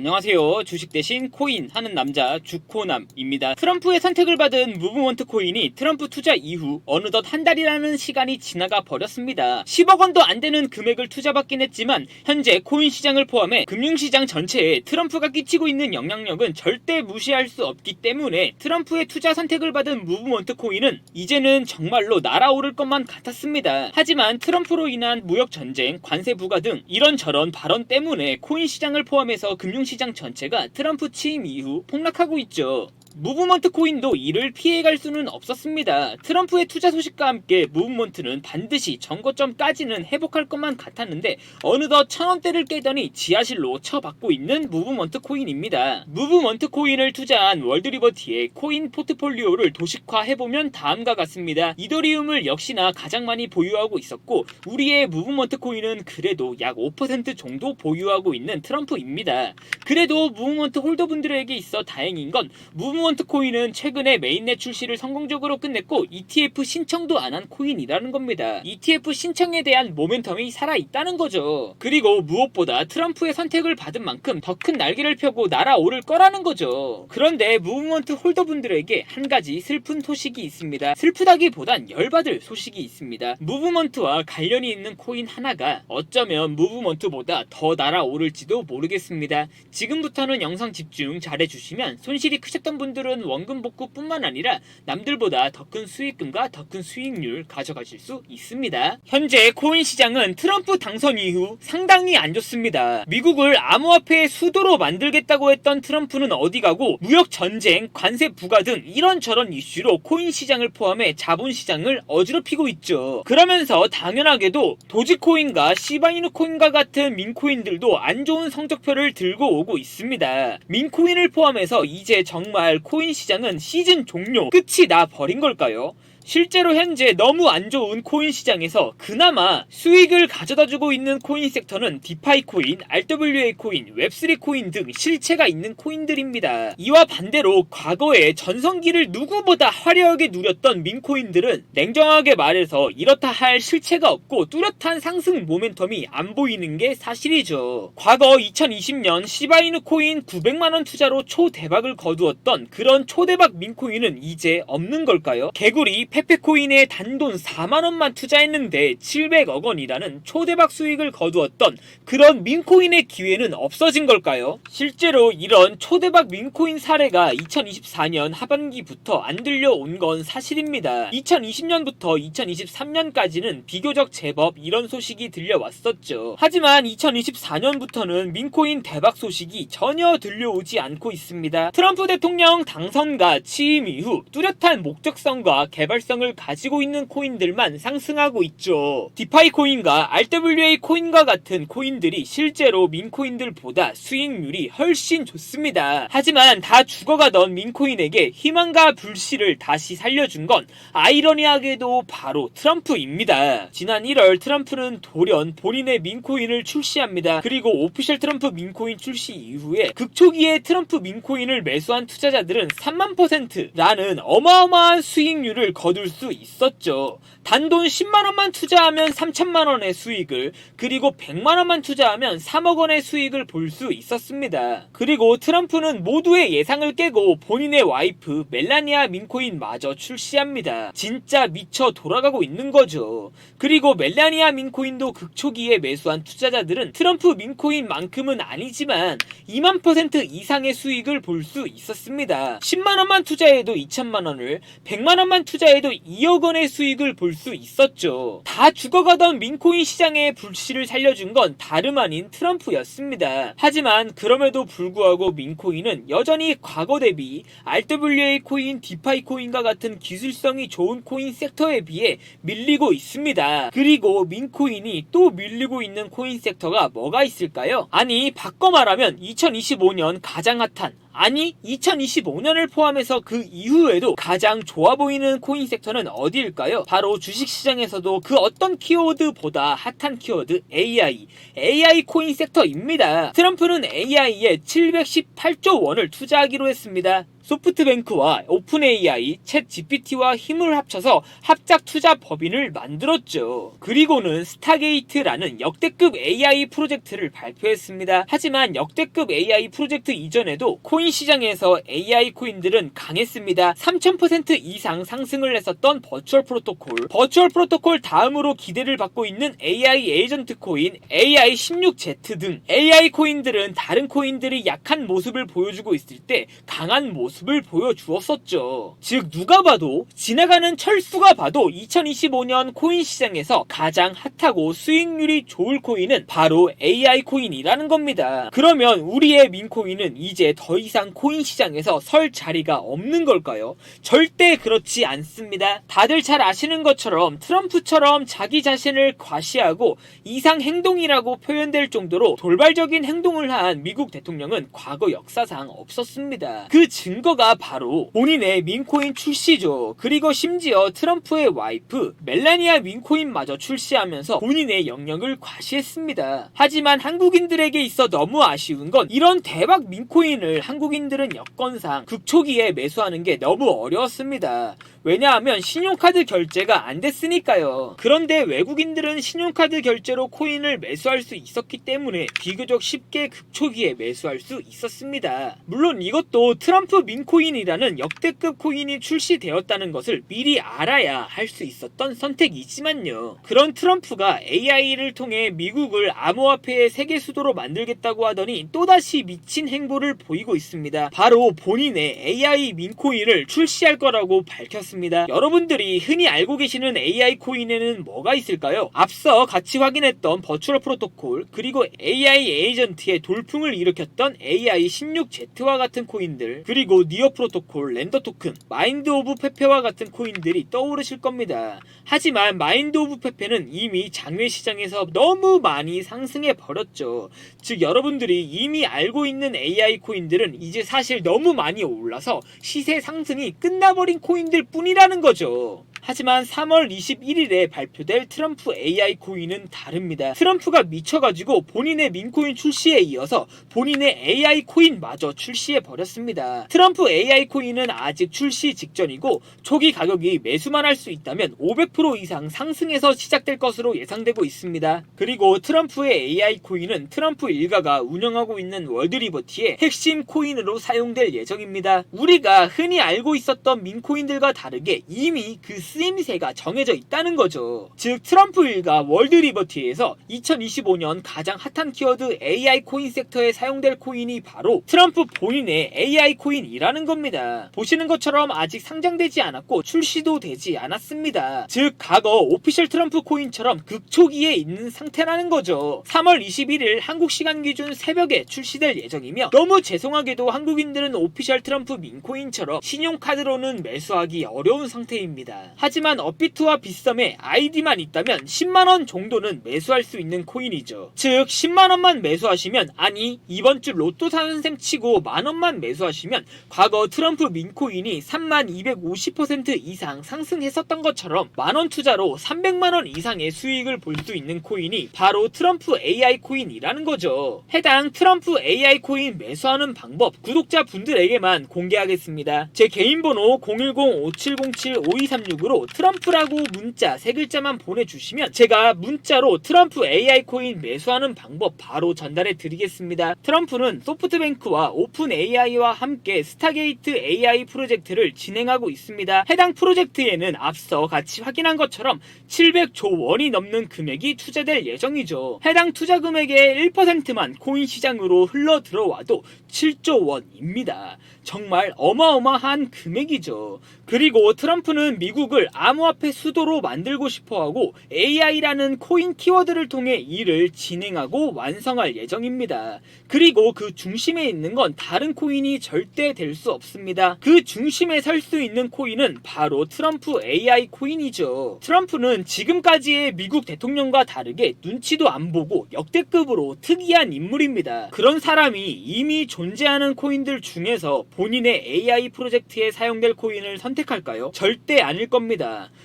안녕하세요. 주식 대신 코인 하는 남자 주코남입니다. 트럼프의 선택을 받은 무브먼트 코인이 트럼프 투자 이후 어느덧 한 달이라는 시간이 지나가 버렸습니다. 10억 원도 안 되는 금액을 투자받긴 했지만 현재 코인 시장을 포함해 금융시장 전체에 트럼프가 끼치고 있는 영향력은 절대 무시할 수 없기 때문에 트럼프의 투자 선택을 받은 무브먼트 코인은 이제는 정말로 날아오를 것만 같았습니다. 하지만 트럼프로 인한 무역 전쟁, 관세 부과 등 이런저런 발언 때문에 코인 시장을 포함해서 금융 시장 전체가 트럼프 취임 이후 폭락하고 있죠. 무브먼트 코인도 이를 피해갈 수는 없었습니다. 트럼프의 투자 소식과 함께 무브먼트는 반드시 전고점까지는 회복할 것만 같았는데 어느덧 천원대를 깨더니 지하실로 쳐받고 있는 무브먼트 코인입니다. 무브먼트 코인을 투자한 월드리버티의 코인 포트폴리오를 도식화해보면 다음과 같습니다. 이더리움을 역시나 가장 많이 보유하고 있었고 우리의 무브먼트 코인은 그래도 약 5% 정도 보유하고 있는 트럼프입니다. 그래도 무브먼트 홀더분들에게 있어 다행인 건 무브먼트 코인은 최근에 메인넷 출시를 성공적으로 끝냈고 ETF 신청도 안 한 코인이라는 겁니다. ETF 신청에 대한 모멘텀이 살아있다는 거죠. 그리고 무엇보다 트럼프의 선택을 받은 만큼 더 큰 날개를 펴고 날아오를 거라는 거죠. 그런데 무브먼트 홀더분들에게 한 가지 슬픈 소식이 있습니다. 슬프다기보단 열받을 소식이 있습니다. 무브먼트와 관련이 있는 코인 하나가 어쩌면 무브먼트보다 더 날아오를지도 모르겠습니다. 지금부터는 영상 집중 잘해주시면 손실이 크셨던 분들 은 원금 복구뿐만 아니라 남들보다 더 큰 수익금과 더 큰 수익률 가져가실 수 있습니다. 현재 코인 시장은 트럼프 당선 이후 상당히 안 좋습니다. 미국을 암호화폐의 수도로 만들겠다고 했던 트럼프는 어디 가고 무역 전쟁, 관세 부과 등 이런저런 이슈로 코인 시장을 포함해 자본 시장을 어지럽히고 있죠. 그러면서 당연하게도 도지코인과 시바이누 코인과 같은 민코인들도 안 좋은 성적표를 들고 오고 있습니다. 민코인을 포함해서 이제 정말 코인 시장은 시즌 종료 끝이 나 버린 걸까요? 실제로 현재 너무 안 좋은 코인 시장에서 그나마 수익을 가져다 주고 있는 코인 섹터는 디파이 코인, RWA 코인, 웹3 코인 등 실체가 있는 코인들입니다. 이와 반대로 과거에 전성기를 누구보다 화려하게 누렸던 민코인들은 냉정하게 말해서 이렇다 할 실체가 없고 뚜렷한 상승 모멘텀이 안 보이는 게 사실이죠. 과거 2020년 시바이누 코인 900만원 투자로 초대박을 거두었던 그런 초대박 민코인은 이제 없는 걸까요? 개구리 페페코인에 단돈 4만원만 투자했는데 700억 원이라는 초대박 수익을 거두었던 그런 민코인의 기회는 없어진 걸까요? 실제로 이런 초대박 민코인 사례가 2024년 하반기부터 안 들려온 건 사실입니다. 2020년부터 2023년까지는 비교적 제법 이런 소식이 들려왔었죠. 하지만 2024년부터는 민코인 대박 소식이 전혀 들려오지 않고 있습니다. 트럼프 대통령 당선과 취임 이후 뚜렷한 목적성과 개발 성을 가지고 있는 코인들만 상승하고 있죠. 디파이 코인과 RWA 코인과 같은 코인들이 실제로 민코인들보다 수익률이 훨씬 좋습니다. 하지만 다 죽어가던 민코인에게 희망과 불씨를 다시 살려준 건 아이러니하게도 바로 트럼프입니다. 지난 1월 트럼프는 돌연 본인의 민코인을 출시합니다. 그리고 오피셜 트럼프 민코인 출시 이후에 극초기에 트럼프 민코인을 매수한 투자자들은 3만 퍼센트라는 어마어마한 수익률을 거둘 수 있었죠. 단돈 10만원만 투자하면 3천만원의 수익을 그리고 100만원만 투자하면 3억 원의 수익을 볼 수 있었습니다. 그리고 트럼프는 모두의 예상을 깨고 본인의 와이프 멜라니아 민코인 마저 출시합니다. 진짜 미쳐 돌아가고 있는 거죠. 그리고 멜라니아 민코인도 극초기에 매수한 투자자들은 트럼프 민코인만큼은 아니지만 2만 퍼센트 이상의 수익을 볼 수 있었습니다. 10만원만 투자해도 2천만원을 100만원만 투자해도 2억 원의 수익을 볼 수 있었죠. 다 죽어가던 민코인 시장의 불씨를 살려준 건 다름 아닌 트럼프였습니다. 하지만 그럼에도 불구하고 민코인은 여전히 과거 대비 RWA 코인, 디파이 코인과 같은 기술성이 좋은 코인 섹터에 비해 밀리고 있습니다. 그리고 민코인이 또 밀리고 있는 코인 섹터가 뭐가 있을까요? 아니 바꿔 말하면 2025년 가장 핫한 아니 2025년을 포함해서 그 이후에도 가장 좋아 보이는 코인 섹터는 어디일까요? 바로 주식시장에서도 그 어떤 키워드보다 핫한 키워드 AI AI 코인 섹터입니다. 트럼프는 AI에 718조 원을 투자하기로 했습니다. 소프트뱅크와 오픈 AI, 챗 GPT와 힘을 합쳐서 합작 투자 법인을 만들었죠. 그리고는 스타게이트라는 역대급 AI 프로젝트를 발표했습니다. 하지만 역대급 AI 프로젝트 이전에도 코인 시장에서 AI 코인들은 강했습니다. 3000% 이상 상승을 했었던 버추얼 프로토콜, 버추얼 프로토콜 다음으로 기대를 받고 있는 AI 에이전트 코인, AI16Z 등 AI 코인들은 다른 코인들이 약한 모습을 보여주고 있을 때 강한 모습을 보여주었었죠. 즉 누가 봐도 지나가는 철수가 봐도 2025년 코인 시장에서 가장 핫하고 수익률이 좋을 코인은 바로 AI 코인이라는 겁니다. 그러면 우리의 민코인은 이제 더 이상 코인 시장에서 설 자리가 없는 걸까요? 절대 그렇지 않습니다. 다들 잘 아시는 것처럼 트럼프처럼 자기 자신을 과시하고 이상 행동이라고 표현될 정도로 돌발적인 행동을 한 미국 대통령은 과거 역사상 없었습니다. 그 증 거가 바로 본인의 민코인 출시죠. 그리고 심지어 트럼프의 와이프 멜라니아 민코인마저 출시하면서 본인의 영역을 과시했습니다. 하지만 한국인들에게 있어 너무 아쉬운 건 이런 대박 민코인을 한국인들은 여건상 극초기에 매수하는 게 너무 어려웠습니다. 왜냐하면 신용카드 결제가 안 됐으니까요. 그런데 외국인들은 신용카드 결제로 코인을 매수할 수 있었기 때문에 비교적 쉽게 극초기에 매수할 수 있었습니다. 물론 이것도 트럼프 민코인이라는 역대급 코인이 출시되었다는 것을 미리 알아야 할 수 있었던 선택이지만요. 그런 트럼프가 AI를 통해 미국을 암호화폐의 세계 수도로 만들겠다고 하더니 또다시 미친 행보를 보이고 있습니다. 바로 본인의 AI 민코인을 출시할 거라고 밝혔습니다. 여러분들이 흔히 알고 계시는 AI 코인에는 뭐가 있을까요? 앞서 같이 확인했던 버추얼 프로토콜 그리고 AI 에이전트의 돌풍을 일으켰던 AI 16Z와 같은 코인들 그리고 니어 프로토콜, 랜더 토큰, 마인드 오브 페페와 같은 코인들이 떠오르실 겁니다. 하지만 마인드 오브 페페는 이미 장외 시장에서 너무 많이 상승해 버렸죠. 즉 여러분들이 이미 알고 있는 AI 코인들은 이제 사실 너무 많이 올라서 시세 상승이 끝나버린 코인들 뿐이라는 거죠. 하지만 3월 21일에 발표될 트럼프 AI 코인은 다릅니다. 트럼프가 미쳐가지고 본인의 민코인 출시에 이어서 본인의 AI 코인마저 출시해 버렸습니다. 트럼프 AI 코인은 아직 출시 직전이고 초기 가격이 매수만 할 수 있다면 500% 이상 상승해서 시작될 것으로 예상되고 있습니다. 그리고 트럼프의 AI 코인은 트럼프 일가가 운영하고 있는 월드리버티의 핵심 코인으로 사용될 예정입니다. 우리가 흔히 알고 있었던 민코인들과 다르게 이미 그 쓰임새가 정해져 있다는 거죠. 즉 트럼프 일가 월드 리버티에서 2025년 가장 핫한 키워드 AI 코인 섹터에 사용될 코인이 바로 트럼프 본인의 AI 코인이라는 겁니다. 보시는 것처럼 아직 상장되지 않았고 출시도 되지 않았습니다. 즉 과거 오피셜 트럼프 코인처럼 극초기에 있는 상태라는 거죠. 3월 21일 한국 시간 기준 새벽에 출시될 예정이며 너무 죄송하게도 한국인들은 오피셜 트럼프 민코인처럼 신용카드로는 매수하기 어려운 상태입니다. 하지만 업비트와 빗썸에 아이디만 있다면 10만원 정도는 매수할 수 있는 코인이죠. 즉 10만원만 매수하시면 아니 이번 주 로또 사는 셈 치고 만원만 매수하시면 과거 트럼프 민코인이 3만 250% 이상 상승했었던 것처럼 만원 투자로 300만원 이상의 수익을 볼 수 있는 코인이 바로 트럼프 AI 코인이라는 거죠. 해당 트럼프 AI 코인 매수하는 방법 구독자 분들에게만 공개하겠습니다. 제 개인 번호 010-5707-5236으로 트럼프라고 문자 세 글자만 보내주시면 제가 문자로 트럼프 AI 코인 매수하는 방법 바로 전달해 드리겠습니다. 트럼프는 소프트뱅크와 오픈 AI와 함께 스타게이트 AI 프로젝트를 진행하고 있습니다. 해당 프로젝트에는 앞서 같이 확인한 것처럼 700조 원이 넘는 금액이 투자될 예정이죠. 해당 투자 금액의 1%만 코인 시장으로 흘러 들어와도 7조 원입니다. 정말 어마어마한 금액이죠. 그리고 트럼프는 미국을 암호화폐 수도로 만들고 싶어 하고 AI라는 코인 키워드를 통해 이를 진행하고 완성할 예정입니다. 그리고 그 중심에 있는 건 다른 코인이 절대 될 수 없습니다. 그 중심에 설 수 있는 코인은 바로 트럼프 AI 코인이죠. 트럼프는 지금까지의 미국 대통령과 다르게 눈치도 안 보고 역대급으로 특이한 인물입니다. 그런 사람이 이미 존재하는 코인들 중에서 본인의 AI 프로젝트에 사용될 코인을 선택할까요? 절대 아닐 겁니다.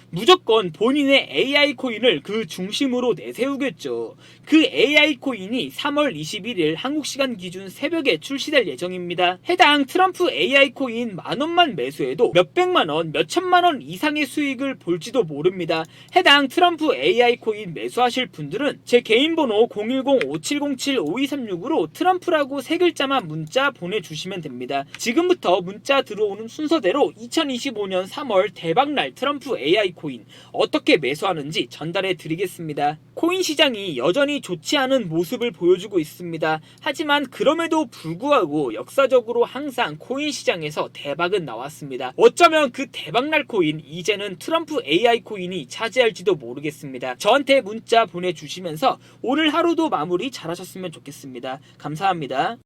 무조건 본인의 AI 코인을 그 중심으로 내세우겠죠. 그 AI 코인이 3월 21일 한국 시간 기준 새벽에 출시될 예정입니다. 해당 트럼프 AI 코인 만 원만 매수해도 몇백만 원, 몇천만 원 이상의 수익을 볼지도 모릅니다. 해당 트럼프 AI 코인 매수하실 분들은 제 개인 번호 010-5707-5236으로 트럼프라고 세 글자만 문자 보내주시면 됩니다. 지금부터 문자 들어오는 순서대로 2025년 3월 대박날 트럼프 AI 코인 어떻게 매수하는지 전달해 드리겠습니다. 코인 시장이 여전히 좋지 않은 모습을 보여주고 있습니다. 하지만 그럼에도 불구하고 역사적으로 항상 코인 시장에서 대박은 나왔습니다. 어쩌면 그 대박날 코인 이제는 트럼프 AI 코인이 차지할지도 모르겠습니다. 저한테 문자 보내주시면서 오늘 하루도 마무리 잘하셨으면 좋겠습니다. 감사합니다.